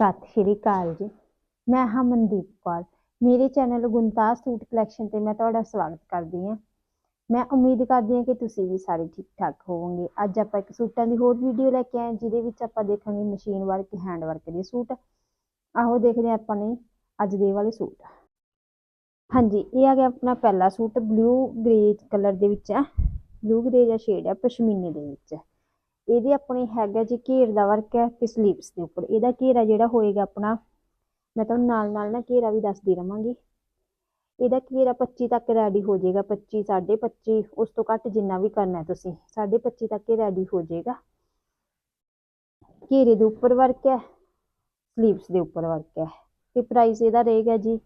ਸਤਿ ਸ਼੍ਰੀ ਅਕਾਲ ਜੀ। ਮੈਂ ਹਾਂ ਮਨਦੀਪ ਕੌਰ। ਮੇਰੇ ਚੈਨਲ ਗੁੰਤਾਜ ਸੂਟ ਕਲੈਕਸ਼ਨ ਤੇ ਮੈਂ ਤੁਹਾਡਾ ਸਵਾਗਤ ਕਰਦੀ ਹਾਂ। ਮੈਂ ਉਮੀਦ ਕਰਦੀ ਹਾਂ ਕਿ ਤੁਸੀਂ ਵੀ ਸਾਰੇ ਠੀਕ ਠਾਕ ਹੋਵੋਗੇ। ਅੱਜ ਆਪਾਂ ਇੱਕ ਸੂਟਾਂ ਦੀ ਹੋਰ ਵੀਡੀਓ ਲੈ ਕੇ ਆਏ ਜਿਹਦੇ ਵਿੱਚ ਆਪਾਂ ਦੇਖਾਂਗੇ ਮਸ਼ੀਨ ਵਰਕ ਹੈਂਡ ਵਰਕ ਦੇ ਸੂਟ। ਆਹੋ, ਦੇਖਦੇ ਹਾਂ ਆਪਾਂ ਨੇ ਅੱਜ ਦੇ ਵਾਲੇ ਸੂਟ। ਹਾਂਜੀ, ਇਹ ਆ ਗਿਆ ਆਪਣਾ ਪਹਿਲਾ ਸੂਟ ਬਲੂ ਗ੍ਰੇ ਕਲਰ ਦੇ ਵਿੱਚ ਹੈ ਬਲੂ ਗ੍ਰੇ ਜਿਹਾ ਸ਼ੇਡ ਹੈ ਪਸ਼ਮੀਨੇ ਦੇ ਵਿੱਚ। ਹੈ ਇਹਦੇ ਆਪਣੇ ਹੈਗਾ ਜੀ ਘੇਰ ਦਾ ਵਰਕ ਹੈ ਤੇ ਸਲੀਵਸ ਦੇ ਉੱਪਰ। ਇਹਦਾ ਘੇਰਾ ਜਿਹੜਾ ਹੋਏਗਾ ਆਪਣਾ, ਮੈਂ ਤੁਹਾਨੂੰ ਨਾਲ ਨਾਲ ਨਾ ਘੇਰਾ ਵੀ ਦੱਸਦੀ ਰਵਾਂਗੀ। ਇਹਦਾ ਘੇਰਾ 25 ਤੱਕ ਰੈਡੀ ਹੋ ਜਾਏਗਾ 25 25 ਉਸ ਤੋਂ ਘੱਟ ਜਿੰਨਾ ਵੀ ਕਰਨਾ ਹੈ ਤੁਸੀਂ 25 ਤੱਕ ਇਹ ਰੈਡੀ ਹੋ ਜਾਏਗਾ। ਘੇਰੇ ਦੇ ਉੱਪਰ ਵਰਕ ਹੈ ਸਲੀਵਸ ਦੇ ਉੱਪਰ ਵਰਕ ਹੈ। ਤੇ ਪ੍ਰਾਈਸ ਇਹਦਾ ਰਹੇਗਾ ਜੀ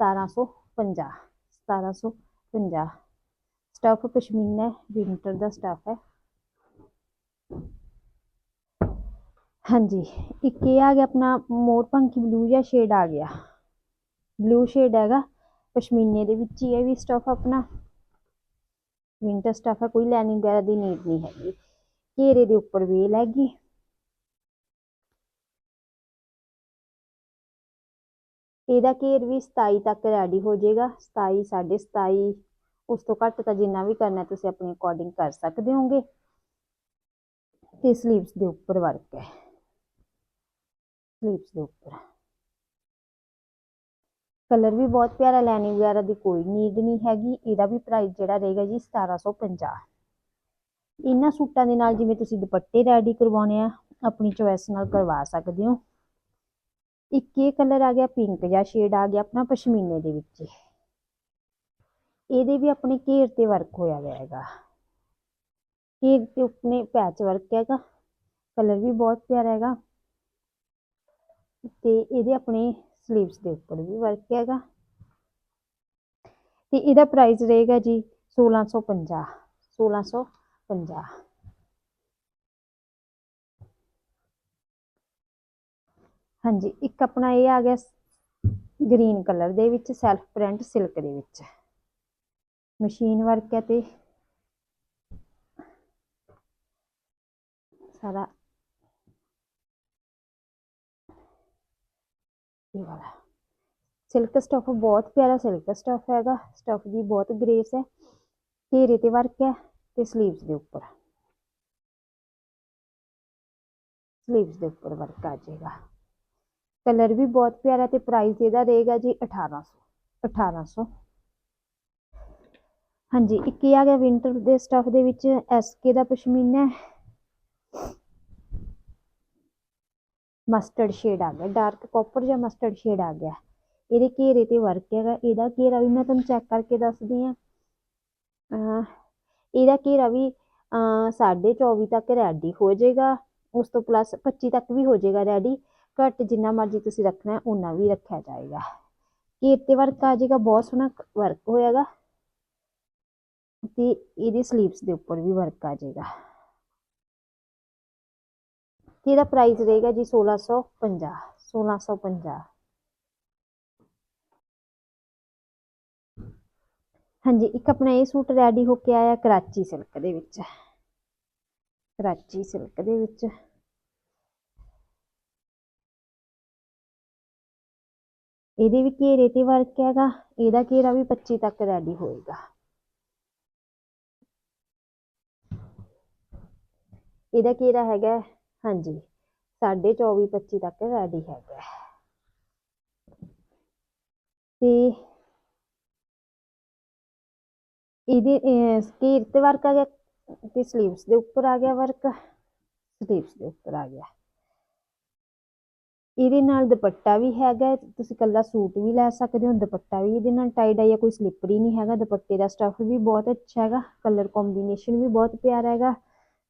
1750 1750 ਸਟਫ ਪਸ਼ਮੀਨਾ ਵਿੰਟਰ ਦਾ ਸਟਫ ਹੈ। ਹਾਂਜੀ ਇੱਕ ਇਹ ਆ ਗਿਆ ਆਪਣਾ ਮੋਰ ਪੰਖੀ ਬਲੂ ਜਿਹਾ ਸ਼ੇਡ ਆ ਗਿਆ ਬਲੂ ਸ਼ੇਡ ਹੈਗਾ ਪਸ਼ਮੀਨੇ ਦੇ ਵਿੱਚ ਹੀ ਹੈ ਵੀ ਸਟਫ ਆਪਣਾ ਵਿੰਟਰ ਸਟਫ ਹੈ ਕੋਈ ਲਾਈਨਿੰਗ ਵਗੈਰਾ ਦੀ ਨੀਡ ਨਹੀਂ ਹੈਗੀ ਘੇਰੇ ਦੇ ਉੱਪਰ ਵੇਲ ਹੈਗੀ ਇਹਦਾ ਘੇਰ ਵੀ 27 ਤੱਕ ਰੈਡੀ ਹੋ ਜਾਏਗਾ 27 27.5 ਉਸ ਤੋਂ ਘੱਟ ਤਾਂ ਜਿੰਨਾ ਵੀ ਕਰਨਾ ਤੁਸੀਂ ਆਪਣੇ ਅਕੋਰਡਿੰਗ ਕਰ ਸਕਦੇ ਹੋਗੇ ਤੇ ਸਲੀਵਸ ਦੇ ਉੱਪਰ ਵਰਕ ਹੈ। ਸਲੀਵਸ ਦੇ ਉੱਪਰ। ਕਲਰ ਵੀ ਬਹੁਤ ਪਿਆਰਾ ਲੈਣੀ ਵਗੈਰਾ ਦੀ ਕੋਈ ਨੀਡ ਨਹੀਂ ਹੈਗੀ। ਇਹਦਾ ਵੀ ਪ੍ਰਾਈਸ ਜਿਹੜਾ ਰਹੇਗਾ ਜੀ 1750 ਇਹਨਾਂ ਸੂਟਾਂ ਦੇ ਨਾਲ ਜਿਵੇਂ ਤੁਸੀਂ ਦੁਪੱਟੇ ਰੈਡੀ ਕਰਵਾਉਣੇ ਆ, ਆਪਣੀ ਚੋਇਸ ਨਾਲ ਕਰਵਾ ਸਕਦੇ ਹੋ। ਇੱਕ ਇਹ ਕਲਰ ਆ ਗਿਆ ਪਿੰਕ ਜਾਂ ਸ਼ੇਡ ਆ ਗਿਆ ਆਪਣਾ ਪਸ਼ਮੀਨੇ ਦੇ ਵਿੱਚ। ਇਹਦੇ ਵੀ ਆਪਣੇ ਘੇਰ ਤੇ ਵਰਕ ਹੋਇਆ ਹੋਇਆ ਹੈਗਾ। ਇਹ ਤੇ ਆਪਣੇ ਪੈਚ ਵਰਕ ਹੈਗਾ ਕਲਰ ਵੀ ਬਹੁਤ ਪਿਆਰਾ ਹੈਗਾ ਤੇ ਇਹਦੇ ਆਪਣੇ ਸਲੀਵਸ ਦੇ ਉੱਪਰ ਵੀ ਵਰਕ ਹੈਗਾ ਤੇ ਇਹਦਾ ਪ੍ਰਾਈਸ ਰਹੇਗਾ ਜੀ 1650 1650 ਹਾਂਜੀ, ਇੱਕ ਆਪਣਾ ਇਹ ਆ ਗਿਆ ਗ੍ਰੀਨ ਕਲਰ ਦੇ ਵਿੱਚ ਸੈਲਫ ਪ੍ਰਿੰਟ ਸਿਲਕ ਦੇ ਵਿੱਚ। ਮਸ਼ੀਨ ਵਰਕ ਹੈ ਤੇ ਸਾਰਾ ਇਹ ਵਾਲਾ। ਸਿਲਕ ਸਟਫ ਬਹੁਤ ਪਿਆਰਾ ਸਿਲਕ ਸਟਫ ਹੈਗਾ। ਸਟਫ ਦੀ ਬਹੁਤ ਗ੍ਰੇਸ ਹੈ। ਘੇਰੇ ਤੇ ਵਰਕ ਹੈ ਤੇ ਸਲੀਵਸ ਦੇ ਉੱਪਰ। ਸਲੀਵਸ ਦੇ ਉੱਪਰ ਵਰਕ ਆ ਜਾਏਗਾ। ਕਲਰ ਵੀ ਬਹੁਤ ਪਿਆਰਾ ਤੇ ਪ੍ਰਾਈਸ ਇਹਦਾ ਰਹੇਗਾ ਜੀ 1800 1800 ਹਾਂਜੀ, ਇੱਕ ਇਹ ਆ ਗਿਆ ਵਿੰਟਰ ਦੇ ਸਟਫ ਦੇ ਵਿੱਚ ਐਸਕੇ ਦਾ ਪਸ਼ਮੀਨਾ ਮਸਟਰਡ ਸ਼ੇਡ ਆ ਗਿਆ ਡਾਰਕ ਕਾਪਰ ਜਾਂ ਮਸਟਰਡ ਸ਼ੇਡ ਆ ਗਿਆ। ਇਹਦੇ ਘੇਰੇ ਤੇ ਵਰਕ ਹੈਗਾ, ਇਹਦਾ ਘੇਰਾ ਵੀ ਮੈਂ ਤੁਹਾਨੂੰ ਚੈੱਕ ਕਰਕੇ ਦੱਸਦੀ ਆ ਇਹਦਾ ਘੇਰਾ ਵੀ 24 ਤੱਕ ਰੈਡੀ ਹੋ ਜਾਏਗਾ, ਉਸ ਤੋਂ ਪਲੱਸ 25 ਤੱਕ ਵੀ ਹੋ ਜਾਏਗਾ ਰੈਡੀ ਘੱਟ ਜਿੰਨਾ ਮਰਜ਼ੀ ਤੁਸੀਂ ਰੱਖਣਾ ਉਨਾ ਵੀ ਰੱਖਿਆ ਜਾਏਗਾ। ਘੇਰ ਤੇ ਵਰਕ ਆ ਜਾਏਗਾ, ਬਹੁਤ ਸੋਹਣਾ ਵਰਕ ਹੋਏਗਾ ਤੇ ਇਹਦੇ ਸਲੀਵਸ ਦੇ ਉੱਪਰ ਵੀ ਵਰਕ ਆ ਜਾਏਗਾ। ਤੇ ਇਹਦਾ ਪ੍ਰਾਈਸ ਰਹੇਗਾ ਜੀ 1650 1650 ਹਾਂਜੀ, ਇੱਕ ਆਪਣਾ ਇਹ ਸੂਟ ਰੈਡੀ ਹੋ ਕੇ ਆਇਆ ਕਰਾਚੀ ਸਿਲਕ ਦੇ ਵਿੱਚ। ਕਰਾਚੀ ਸਿਲਕ ਦੇ ਵਿੱਚ। ਇਹਦੇ ਵੀ ਘੇਰੇ ਤੇ ਵਰਕ ਹੈਗਾ, ਇਹਦਾ ਘੇਰਾ ਵੀ 25 ਤੱਕ ਰੈਡੀ ਹੋਏਗਾ। ਇਹਦਾ ਘੇਰਾ ਹੈਗਾ ਹਾਂਜੀ। 24 25 ਤੱਕ ਰੈਡੀ ਹੈਗਾ। ਤੇ ਇਹਦੇ ਘੇਰ ਤੇ ਵਰਕ ਆ ਗਿਆ ਤੇ ਸਲੀਵਸ ਦੇ ਉੱਪਰ ਆ ਗਿਆ ਵਰਕ ਸਲੀਵਸ ਦੇ ਉੱਪਰ ਆ ਗਿਆ। ਇਹਦੇ ਨਾਲ ਦੁਪੱਟਾ ਵੀ ਹੈਗਾ। ਤੁਸੀਂ ਕੱਲਾ ਸੂਟ ਵੀ ਲੈ ਸਕਦੇ ਹੋ। ਦੁਪੱਟਾ ਵੀ ਇਹਦੇ ਨਾਲ ਟਾਈ ਡਾਈ ਕੋਈ ਸਲਿੱਪਰੀ ਨਹੀਂ ਹੈਗਾ। ਦੁਪੱਟੇ ਦਾ ਸਟਫ ਵੀ ਬਹੁਤ ਅੱਛਾ ਹੈਗਾ। ਕਲਰ ਕੰਬੀਨੇਸ਼ਨ ਵੀ ਬਹੁਤ ਪਿਆਰਾ ਹੈਗਾ।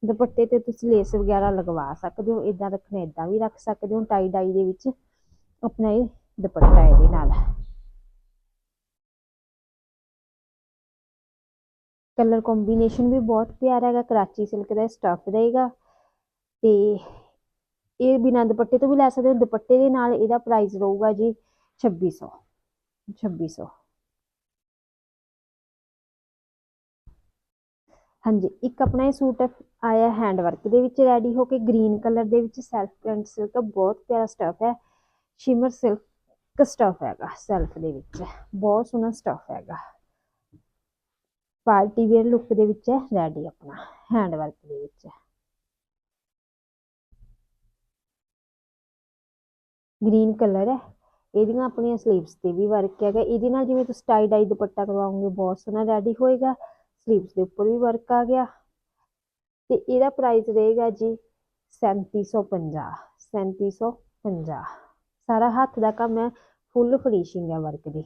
ਦੁਪੱਟੇ ਤੇ ਤੁਸੀਂ ਲੇਸ ਵਗੈਰਾ ਲਗਵਾ ਸਕਦੇ ਹੋ ਇਦਾਂ ਰੱਖਣਾ ਇਦਾਂ ਵੀ ਰੱਖ ਸਕਦੇ ਹੋ, ਟਾਈ ਡਾਈ ਦੇ ਵਿੱਚ ਆਪਣਾ ਇਹ ਦੁਪੱਟਾ ਇਹਦੇ ਨਾਲ। ਕਲਰ ਕੰਬੀਨੇਸ਼ਨ ਵੀ ਬਹੁਤ ਪਿਆਰਾ ਹੈਗਾ, ਕਰਾਚੀ ਸਿਲਕ ਦਾ ਸਟਫ ਰਹੇਗਾ ਤੇ ਇਹ ਬਿਨਾਂ ਦੁਪੱਟੇ ਤੋਂ ਵੀ ਲੈ ਸਕਦੇ ਹੋ, ਦੁਪੱਟੇ ਦੇ ਨਾਲ ਇਹਦਾ ਪ੍ਰਾਈਸ ਰਹੂਗਾ ਜੀ 2600 2600 ਹਾਂਜੀ, ਇੱਕ ਆਪਣਾ ਇਹ ਸੂਟ ਆਇਆ ਹੈਂਡ ਵਰਕ ਦੇ ਵਿੱਚ ਰੈਡੀ ਹੋ ਕੇ ਗ੍ਰੀਨ ਕਲਰ ਦੇ ਵਿੱਚ ਸੈਲਫ ਪ੍ਰਿੰਟ ਸਿਲਕ ਬਹੁਤ ਪਿਆਰਾ ਸਟਫ ਹੈ। ਸ਼ਿਮਰ ਸਿਲਕ ਸਟਫ ਹੈਗਾ ਸੈਲਫ ਦੇ ਵਿੱਚ, ਬਹੁਤ ਸੋਹਣਾ ਸਟਫ ਹੈਗਾ। ਪਾਰਟੀ ਵੇਅਰ ਲੁੱਕ ਦੇ ਵਿੱਚ ਹੈ ਰੈਡੀ ਆਪਣਾ ਹੈਂਡ ਵਰਕ ਦੇ ਵਿੱਚ। ਗ੍ਰੀਨ ਕਲਰ ਹੈ, ਇਹਦੀਆਂ ਆਪਣੀਆਂ ਸਲੀਵਸ ਤੇ ਵੀ ਵਰਕ ਹੈਗਾ। ਇਹਦੇ ਨਾਲ ਜਿਵੇਂ ਤੁਸੀਂ ਟਾਈ ਡਾਈ ਦੁਪੱਟਾ ਕਰਵਾਓਗੇ, ਬਹੁਤ ਸੋਹਣਾ ਰੈਡੀ ਹੋਏਗਾ। ਸਲੀਵਸ ਦੇ ਉੱਪਰ ਵੀ ਵਰਕ ਆ ਗਿਆ। ਤੇ ਇਹਦਾ ਪ੍ਰਾਈਸ ਰਹੇਗਾ ਜੀ 3750 3750 ਸਾਰਾ ਹੱਥ ਦਾ ਕੰਮ ਹੈ ਫੁੱਲ ਫਿਨਿਸ਼ਿੰਗ ਹੈ ਵਰਕ ਦੀ।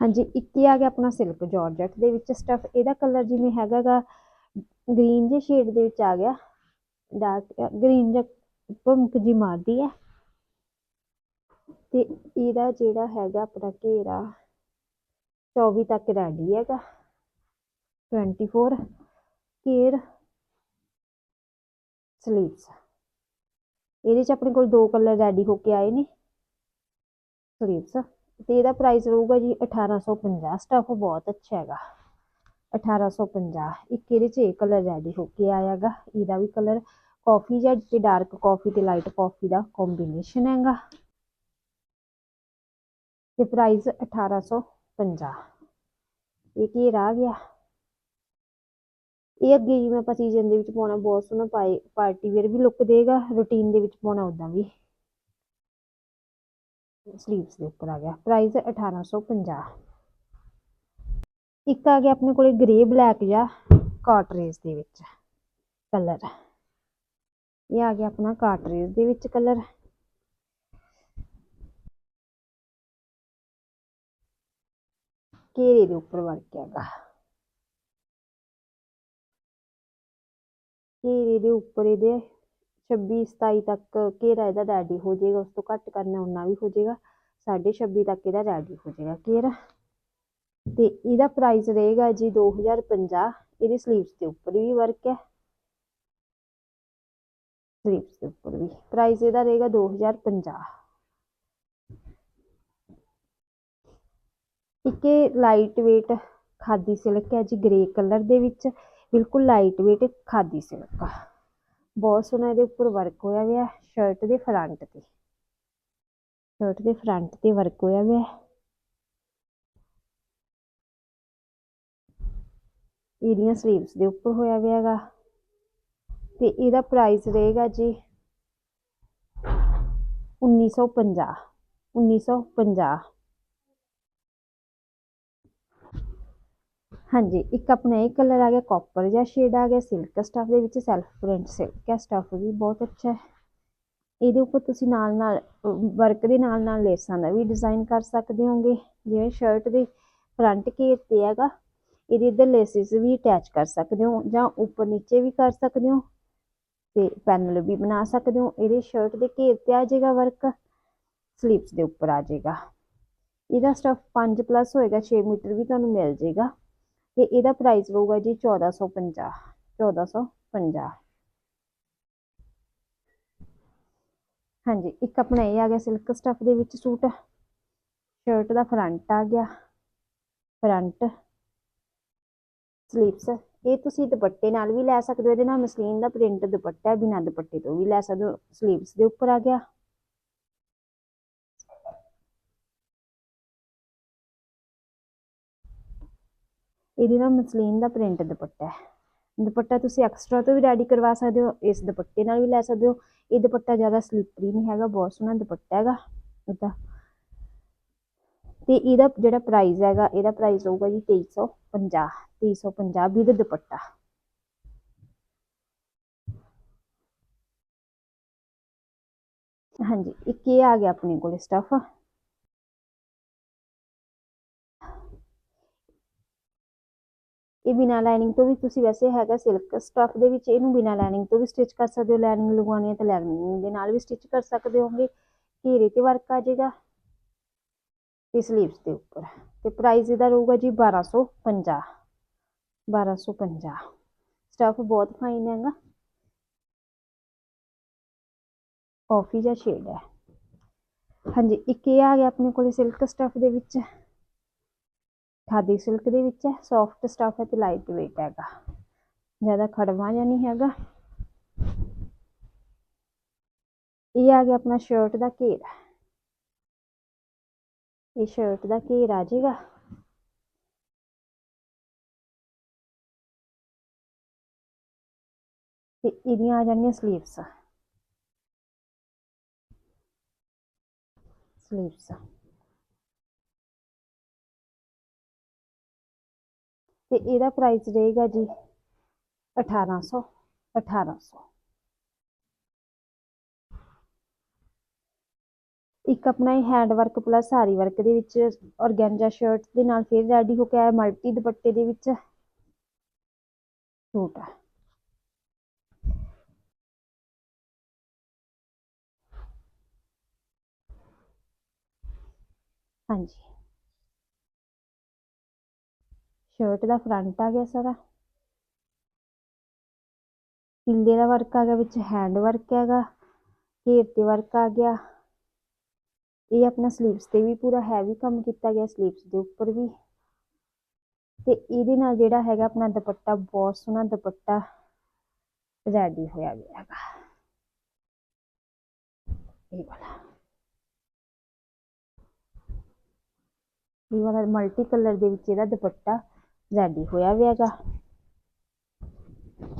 ਹਾਂਜੀ, ਇੱਕ ਹੀ ਆ ਗਿਆ ਆਪਣਾ ਸਿਲਕ ਜਾਰਜਟ ਦੇ ਵਿੱਚ ਸਟਫ ਇਹਦਾ ਕਲਰ ਜਿਵੇਂ ਹੈਗਾਗਾ ਗ੍ਰੀਨ ਜਿਹੇ ਸ਼ੇਡ ਦੇ ਵਿੱਚ ਆ ਗਿਆ। ਡਾਰਕ ਗ੍ਰੀਨ ਜਿਹਾ ਭਮਕ ਜੀ ਮਾਰਦੀ ਹੈ। ਤੇ ਇਹਦਾ ਜਿਹੜਾ ਹੈਗਾ ਆਪਣਾ ਘੇਰਾ 24 ਤੱਕ ਰੈਡੀ ਹੈਗਾ 24 ਕੇਰ ਸਲੀਵਸ ਇਹਦੇ ਚ ਆਪਣੇ ਕੋਲ ਦੋ ਕਲਰ ਰੈਡੀ ਹੋ ਕੇ ਆਏ ਨੇ ਸਲੀਵਸ ਤੇ ਇਹਦਾ ਪ੍ਰਾਈਸ ਰਹੂਗਾ ਜੀ 1850 ਸਟਫ ਬਹੁਤ ਅੱਛਾ ਹੈਗਾ 1850 ਇੱਕ ਇਹਦੇ ਚ ਇਹ ਕਲਰ ਰੈਡੀ ਹੋ ਕੇ ਆਇਆਗਾ ਇਹਦਾ ਵੀ ਕਲਰ ਕਾਫੀ ਜਾਂ ਤੇ ਡਾਰਕ ਕਾਫੀ ਤੇ ਲਾਈਟ ਕਾਫੀ ਦਾ ਕੰਬੀਨੇਸ਼ਨ ਹੈਗਾ ਤੇ ਪ੍ਰਾਈਸ 1850 ਇਹ ਕੀ ਆ ਗਿਆ? ਇਹ ਅੱਗੇ ਜਿਵੇਂ ਆਪਾਂ ਸੀਜ਼ਨ ਦੇ ਵਿੱਚ ਪਾਉਣਾ, ਬਹੁਤ ਸੋਹਣਾ ਪਾਰਟੀ ਵੇਅਰ ਵੀ ਲੁੱਕ ਦੇਗਾ ਰੂਟੀਨ ਦੇ ਵਿੱਚ ਪਾਉਣਾ ਉਦਾਂ ਵੀ। ਸਲੀਵਸ ਦੇ ਉੱਪਰ ਆ ਗਿਆ। ਪ੍ਰਾਈਸ 1850 ਇੱਕ ਆ ਗਿਆ ਆਪਣੇ ਕੋਲੇ ਗ੍ਰੇ ਬਲੈਕ ਜਾਂ ਕਾਟਰੇਜ ਦੇ ਵਿੱਚ ਕਲਰ ਇਹ ਆ ਗਿਆ ਆਪਣਾ ਕਾਟਰੇਜ ਦੇ ਵਿੱਚ ਕਲਰ ਘੇਰੇ ਦੇ ਉੱਪਰ ਵਰਕ ਹੈਗਾ। ਘੇਰੇ ਦੇ ਉੱਪਰ ਇਹਦੇ 26 27 ਤੱਕ ਘੇਰਾ ਇਹਦਾ ਰੈਡੀ ਹੋ ਜਾਏਗਾ ਉਸ ਤੋਂ ਘੱਟ ਕਰਨਾ ਉਹਨਾਂ ਵੀ ਹੋ ਜਾਏਗਾ 26 ਤੱਕ ਇਹਦਾ ਰੈਡੀ ਹੋ ਜਾਏਗਾ ਘੇਰਾ। ਤੇ ਇਹਦਾ ਪ੍ਰਾਈਸ ਰਹੇਗਾ ਜੀ 2050 ਇਹਦੀ ਸਲੀਵਸ ਦੇ ਉੱਪਰ ਵੀ ਵਰਕ ਹੈ। ਸਲੀਵਸ ਦੇ ਉੱਪਰ ਵੀ। ਪ੍ਰਾਈਸ ਇਹਦਾ ਰਹੇਗਾ 2050 ਇੱਕ ਇਹ ਲਾਈਟ ਵੇਟ ਖਾਦੀ ਸਿਲਕ ਹੈ ਜੀ ਗ੍ਰੇ ਕਲਰ ਦੇ ਵਿੱਚ। ਬਿਲਕੁਲ ਲਾਈਟ ਵੇਟ ਖਾਦੀ ਸਿਲਕ। ਆ ਬਹੁਤ ਸੋਹਣਾ ਇਹਦੇ ਉੱਪਰ ਵਰਕ ਹੋਇਆ ਹੋਇਆ ਸ਼ਰਟ ਦੇ ਫਰੰਟ ਤੇ। ਸ਼ਰਟ ਦੇ ਫਰੰਟ ਤੇ ਵਰਕ ਹੋਇਆ ਹੋਇਆ ਇਹਦੀਆਂ ਸਲੀਵਸ ਦੇ ਉੱਪਰ ਹੋਇਆ ਹੋਇਆ ਹੈਗਾ। ਤੇ ਇਹਦਾ ਪ੍ਰਾਈਸ ਰਹੇਗਾ ਜੀ 1950 1950 ਹਾਂਜੀ, ਇੱਕ ਆਪਣਾ ਇਹ ਕਲਰ ਆ ਗਿਆ ਕਾਪਰ ਜਿਹਾ ਸ਼ੇਡ ਆ ਗਿਆ ਸਿਲਕ ਸਟਫ ਦੇ ਵਿੱਚ ਸੈਲਫ ਪ੍ਰਿੰਟ ਸਿਲਕ ਹੈ ਸਟਫ ਵੀ, ਬਹੁਤ ਅੱਛਾ ਹੈ। ਇਹਦੇ ਉੱਪਰ ਤੁਸੀਂ ਨਾਲ ਨਾਲ ਵਰਕ ਦੇ ਨਾਲ ਨਾਲ ਲੇਸਾਂ ਦਾ ਵੀ ਡਿਜ਼ਾਈਨ ਕਰ ਸਕਦੇ ਹੋਗੇ, ਜਿਵੇਂ ਸ਼ਰਟ ਦੇ ਫਰੰਟ ਘੇਰ ਤੇ ਹੈਗਾ, ਇਹਦੇ ਇੱਧਰ ਲੇਸਿਸ ਵੀ ਅਟੈਚ ਕਰ ਸਕਦੇ ਹੋ, ਜਾਂ ਉੱਪਰ ਨੀਚੇ ਵੀ ਕਰ ਸਕਦੇ ਹੋ, ਤੇ ਪੈਨਲ ਵੀ ਬਣਾ ਸਕਦੇ ਹੋ, ਇਹਦੇ ਸ਼ਰਟ ਦੇ ਘੇਰ ਤੇ ਆ ਜਾਏਗਾ ਵਰਕ ਸਲੀਵਸ ਦੇ ਉੱਪਰ ਆ ਜਾਏਗਾ। ਇਹਦਾ ਸਟਫ 5 ਪਲੱਸ ਹੋਏਗਾ 6 ਮੀਟਰ ਵੀ ਤੁਹਾਨੂੰ ਮਿਲ ਜਾਏਗਾ। ਤੇ ਇਹਦਾ ਪ੍ਰਾਈਸ ਰਹੂਗਾ ਜੀ 1450 1450 ਹਾਂਜੀ, ਇੱਕ ਆਪਣਾ ਇਹ ਆ ਗਿਆ ਸਿਲਕ ਸਟਫ ਦੇ ਵਿੱਚ ਸੂਟ। ਸ਼ਰਟ ਦਾ ਫਰੰਟ ਆ ਗਿਆ। ਫਰੰਟ ਸਲੀਵਸ ਇਹ ਤੁਸੀਂ ਦੁਪੱਟੇ ਨਾਲ ਵੀ ਲੈ ਸਕਦੇ ਹੋ, ਇਹਦੇ ਨਾਲ ਮਸਲੀਨ ਦਾ ਪ੍ਰਿੰਟ ਦੁਪੱਟਾ ਬਿਨਾਂ ਦੁਪੱਟੇ ਤੋਂ ਵੀ ਲੈ ਸਕਦੇ ਹੋ। ਸਲੀਵਸ ਦੇ ਉੱਪਰ ਆ ਗਿਆ। ਇਹਦੇ ਨਾਲ ਮਸਲੀਨ ਦਾ ਪ੍ਰਿੰਟ ਦੁਪੱਟਾ ਹੈ। ਦੁਪੱਟਾ ਤੁਸੀਂ ਐਕਸਟਰਾ ਤੋਂ ਵੀ ਰੈਡੀ ਕਰਵਾ ਸਕਦੇ ਹੋ, ਇਸ ਦੁਪੱਟੇ ਨਾਲ ਵੀ ਲੈ ਸਕਦੇ ਹੋ। ਇਹ ਦੁਪੱਟਾ ਜ਼ਿਆਦਾ ਸਲਿਪਰੀ ਨਹੀਂ ਹੈਗਾ, ਬਹੁਤ ਸੋਹਣਾ ਦੁਪੱਟਾ ਹੈਗਾ ਇਹਦਾ। ਤੇ ਇਹਦਾ ਜਿਹੜਾ ਪ੍ਰਾਈਸ ਹੈਗਾ, ਇਹਦਾ ਪ੍ਰਾਈਸ ਹੋਊਗਾ ਜੀ 2350 2350 ਵੀ ਦਾ ਦੁਪੱਟਾ। ਹਾਂਜੀ, ਇੱਕ ਇਹ ਆ ਗਿਆ ਆਪਣੇ ਕੋਲ ਸਟਫ ਇਹ ਬਿਨਾ ਲਾਈਨਿੰਗ ਤੋਂ ਵੀ ਤੁਸੀਂ ਵੈਸੇ ਹੈਗਾ ਸਿਲਕ ਸਟਫ ਦੇ ਵਿੱਚ, ਇਹਨੂੰ ਬਿਨਾ ਲਾਈਨਿੰਗ ਤੋਂ ਵੀ ਸਟਿਚ ਕਰ ਸਕਦੇ ਹੋ। ਲਾਈਨਿੰਗ ਲਗਵਾਉਣੀ ਹੈ ਤਾਂ ਲਾਈਨਿੰਗ ਦੇ ਨਾਲ ਵੀ ਸਟਿਚ ਕਰ ਸਕਦੇ ਹੋਗੇ ਘੇਰੇ ਤੇ ਵਰਕ ਆ ਜਾਏਗਾ ਤੇ ਸਲੀਵਸ ਦੇ ਉੱਪਰ। ਤੇ ਪ੍ਰਾਈਸ ਇਹਦਾ ਰਹੂਗਾ ਜੀ 1250 1250 ਸਟਫ ਬਹੁਤ ਫਾਈਨ ਹੈਗਾ। ਕਾਫੀ ਜਿਹਾ ਸ਼ੇਡ ਹੈ। ਹਾਂਜੀ, ਇੱਕ ਇਹ ਆ ਗਿਆ ਆਪਣੇ ਕੋਲੇ ਸਿਲਕ ਸਟਫ ਦੇ ਵਿੱਚ। ਖਾਦੀ ਸਿਲਕ ਦੇ ਵਿੱਚ ਹੈ ਸੌਫਟ ਸਟਫ ਹੈ ਤੇ ਲਾਈਟ weight ਹੈਗਾ। ਜ਼ਿਆਦਾ ਖੜਵਾ ਜਾਂ ਨਹੀਂ ਹੈਗਾ। ਇਹ ਆ ਗਿਆ ਆਪਣਾ ਸ਼ਰਟ ਦਾ ਘੇਰ। ਇਹ ਸ਼ਰਟ ਦਾ ਘੇਰ ਆ ਜਾਏਗਾ ਤੇ ਇਹਦੀਆਂ ਆ ਜਾਣਗੀਆਂ ਸਲੀਵਸ ਸਲੀਵਸ ਤੇ ਇਹਦਾ ਪ੍ਰਾਈਸ ਰਹੇਗਾ ਜੀ 1800 1800 ਇੱਕ ਆਪਣਾ ਇਹ ਹੈਂਡ ਵਰਕ ਪਲੱਸ ਆਰੀ ਵਰਕ ਦੇ ਵਿੱਚ ਔਰਗੈਂਜਾ ਸ਼ਰਟ ਦੇ ਨਾਲ ਫਿਰ ਰੈਡੀ ਹੋ ਕੇ ਆਇਆ ਮਲਟੀ ਦੁਪੱਟੇ ਦੇ ਵਿੱਚ। ਸੂਟ ਆ। ਹਾਂਜੀ। ਸ਼ਰਟ ਦਾ ਫਰੰਟ ਆ ਗਿਆ ਸਾਰਾ। ਤਿੱਲੇ ਦਾ ਵਰਕ ਆ ਗਿਆ, ਵਿੱਚ ਹੈਂਡ ਵਰਕ ਹੈਗਾ, ਘੇਰ ਤੇ ਵਰਕ ਆ ਗਿਆ। ਇਹ ਆਪਣਾ ਸਲੀਵਸ ਤੇ ਵੀ ਪੂਰਾ ਹੈਵੀ ਕੰਮ ਕੀਤਾ ਗਿਆ ਸਲੀਵਸ ਦੇ ਉੱਪਰ ਵੀ। ਤੇ ਇਹਦੇ ਨਾਲ ਜਿਹੜਾ ਹੈਗਾ ਆਪਣਾ ਦੁਪੱਟਾ, ਬਹੁਤ ਸੋਹਣਾ ਦੁਪੱਟਾ ਰੈਡੀ ਹੋਇਆ ਗਿਆ ਹੈਗਾ। ਇਹ ਵਾਲਾ। ਇਹ ਵਾਲਾ ਮਲਟੀ ਕਲਰ ਦੇ ਵਿੱਚ ਇਹਦਾ ਦੁਪੱਟਾ ਰੈਡੀ ਹੋਇਆ ਹੋਇਆ ਹੈਗਾ।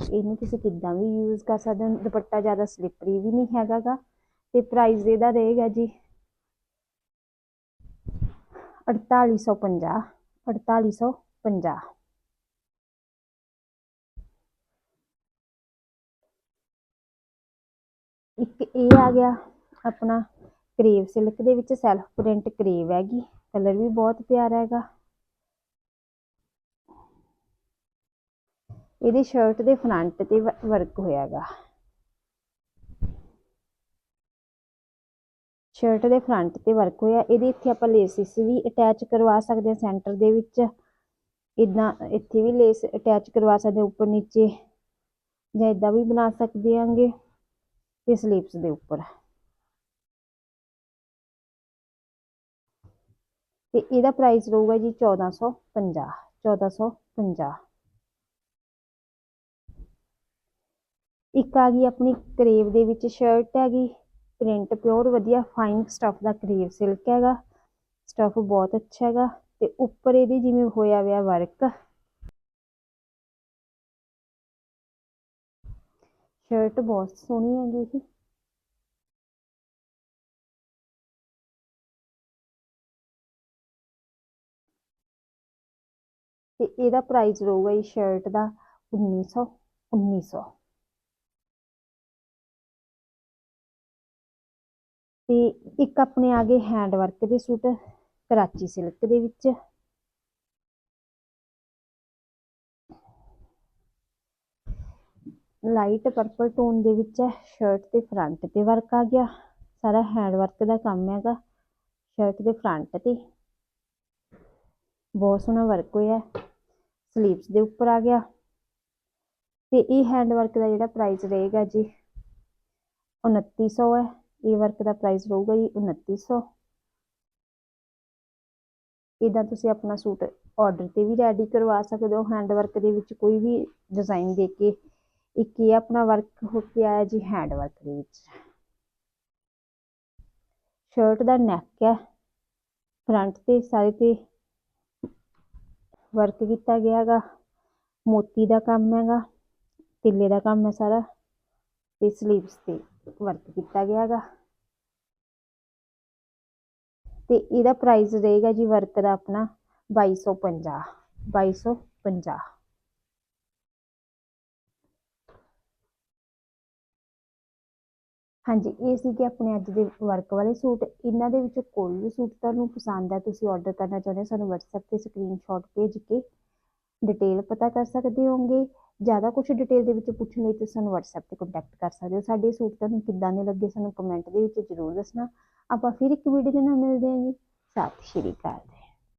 ਇਹਨੂੰ ਤੁਸੀਂ ਕਿੱਦਾਂ ਵੀ ਯੂਜ਼ ਕਰ ਸਕਦੇ ਹੋ। ਦੁਪੱਟਾ ਜ਼ਿਆਦਾ ਸਲਿਪਰੀ ਵੀ ਨਹੀਂ ਹੈਗਾ ਗਾ ਤੇ ਪ੍ਰਾਈਸ ਇਹਦਾ ਰਹੇਗਾ ਜੀ 4850 4850 ਇੱਕ ਇਹ ਆ ਗਿਆ ਆਪਣਾ ਕਰੇਵ ਸਿਲਕ ਦੇ ਵਿੱਚ ਸੈਲਫ ਪ੍ਰਿੰਟ ਕਰੇਵ ਹੈਗੀ। ਕਲਰ ਵੀ ਬਹੁਤ ਪਿਆਰਾ ਹੈਗਾ। ਇਹਦੀ ਸ਼ਰਟ ਦੇ ਫਰੰਟ ਤੇ ਵਰਕ ਹੋਇਆਗਾ। ਸ਼ਰਟ ਦੇ ਫਰੰਟ ਤੇ ਵਰਕ ਹੋਇਆ। ਇਹਦੇ ਇੱਥੇ ਆਪਾਂ ਲੇਸਿਸ ਵੀ ਅਟੈਚ ਕਰਵਾ ਸਕਦੇ ਹਾਂ ਸੈਂਟਰ ਦੇ ਵਿੱਚ। ਇਦਾਂ ਇੱਥੇ ਵੀ ਲੇਸ ਅਟੈਚ ਕਰਵਾ ਸਕਦੇ ਉੱਪਰ ਨੀਚੇ। ਜਾਂ ਇਦਾਂ ਵੀ ਬਣਾ ਸਕਦੇ ਆਂਗੇ ਤੇ ਸਲੀਵਸ ਦੇ ਉੱਪਰ। ਤੇ ਇਹਦਾ ਪ੍ਰਾਈਸ ਰਹੂਗਾ ਜੀ 1450 1450 ਇੱਕ ਆ ਗਈ ਆਪਣੀ ਕਰੇਵ ਦੇ ਵਿੱਚ ਸ਼ਰਟ ਹੈਗੀ ਪ੍ਰਿੰਟ ਪਿਓਰ ਵਧੀਆ ਫਾਈਨ ਸਟਫ ਦਾ ਕਰੇਵ ਸਿਲਕ ਹੈਗਾ ਸਟਫ ਬਹੁਤ ਅੱਛਾ ਹੈਗਾ, ਤੇ ਉੱਪਰ ਇਹਦੀ ਜਿਵੇਂ ਹੋਇਆ ਹੋਇਆ ਵਰਕ ਸ਼ਰਟ ਬਹੁਤ ਸੋਹਣੀ ਹੈਗੀ ਇਹ ਤੇ ਇਹਦਾ ਪ੍ਰਾਈਸ ਰਹੂਗਾ ਇਹ ਸ਼ਰਟ ਦਾ 1900 1900 ਤੇ ਇੱਕ ਆਪਣੇ ਆ ਗਏ ਹੈਂਡ ਵਰਕ ਦੇ ਸੂਟ ਕਰਾਚੀ ਸਿਲਕ ਦੇ ਵਿੱਚ। ਲਾਈਟ ਪਰਪਲ ਟੋਨ ਦੇ ਵਿੱਚ ਹੈ ਸ਼ਰਟ ਦੇ ਫਰੰਟ ਤੇ ਵਰਕ ਆ ਗਿਆ। ਸਾਰਾ ਹੈਂਡ ਵਰਕ ਦਾ ਕੰਮ ਹੈਗਾ ਸ਼ਰਟ ਦੇ ਫਰੰਟ ਤੇ। ਬਹੁਤ ਸੋਹਣਾ ਵਰਕ ਹੋਇਆ ਸਲੀਵਸ ਦੇ ਉੱਪਰ ਆ ਗਿਆ। ਤੇ ਇਹ ਹੈਂਡ ਵਰਕ ਦਾ ਜਿਹੜਾ ਪ੍ਰਾਈਸ ਰਹੇਗਾ ਜੀ 2900 ਹੈ। ਇਹ ਵਰਕ ਦਾ ਪ੍ਰਾਈਸ ਰਹੂਗਾ ਜੀ 2900 ਇਦਾਂ ਤੁਸੀਂ ਆਪਣਾ ਸੂਟ ਆਰਡਰ ਤੇ ਵੀ ਰੈਡੀ ਕਰਵਾ ਸਕਦੇ ਹੋ। ਹੈਂਡ ਵਰਕ ਦੇ ਵਿੱਚ ਕੋਈ ਵੀ ਡਿਜ਼ਾਈਨ ਦੇ ਕੇ ਇੱਕ ਇਹ ਆਪਣਾ ਵਰਕ ਹੋ ਕੇ ਆਇਆ ਜੀ ਹੈਂਡ ਵਰਕ ਦੇ ਵਿੱਚ। ਸ਼ਰਟ ਦਾ ਨੈਕ ਹੈ। ਫਰੰਟ ਤੇ ਸਾਰੇ ਤੇ ਵਰਕ ਕੀਤਾ ਗਿਆ ਹੈਗਾ। ਮੋਤੀ ਦਾ ਕੰਮ ਹੈਗਾ। ਤਿੱਲੇ ਦਾ ਕੰਮ ਹੈ ਸਾਰਾ। ਤੇ ਸਲੀਵਸ ਤੇ। ਵਰਕ ਕੀਤਾ ਗਿਆ ਹੈਗਾ। ਤੇ ਇਹਦਾ ਪ੍ਰਾਈਸ ਰਹੇਗਾ ਜੀ ਵਰਕ ਦਾ ਆਪਣਾ 2250 2250 ਹਾਂਜੀ, ਇਹ ਸੀਗੇ ਆਪਣੇ ਅੱਜ ਦੇ ਵਰਕ ਵਾਲੇ ਸੂਟ। ਇਹਨਾਂ ਦੇ ਵਿੱਚੋਂ ਕੋਈ ਵੀ ਸੂਟ ਤੁਹਾਨੂੰ ਪਸੰਦ ਹੈ, ਤੁਸੀਂ ਆਰਡਰ ਕਰਨਾ ਚਾਹੁੰਦੇ ਹੋ, ਸਾਨੂੰ WhatsApp ਤੇ ਸਕਰੀਨਸ਼ਾਟ ਭੇਜ ਕੇ ਡਿਟੇਲ ਪਤਾ ਕਰ ਸਕਦੇ ਹੋਗੇ ਜ਼ਿਆਦਾ ਕੁਝ ਡਿਟੇਲ ਦੇ ਵਿੱਚ ਪੁੱਛਣ ਲਈ ਤੁਸੀਂ ਸਾਨੂੰ WhatsApp ਤੇ ਕੰਟੈਕਟ ਕਰ ਸਕਦੇ ਹੋ। ਸਾਡੇ ਸੂਟ ਤੁਹਾਨੂੰ ਕਿੱਦਾਂ ਦੇ ਲੱਗੇ ਸਾਨੂੰ ਕਮੈਂਟ ਦੇ ਵਿੱਚ ਜ਼ਰੂਰ ਦੱਸਣਾ। ਆਪਾਂ ਫਿਰ ਇੱਕ ਵੀਡੀਓ ਦੇ ਨਾਲ ਮਿਲਦੇ ਹਾਂ ਜੀ। ਸਤਿ ਸ਼੍ਰੀ ਅਕਾਲ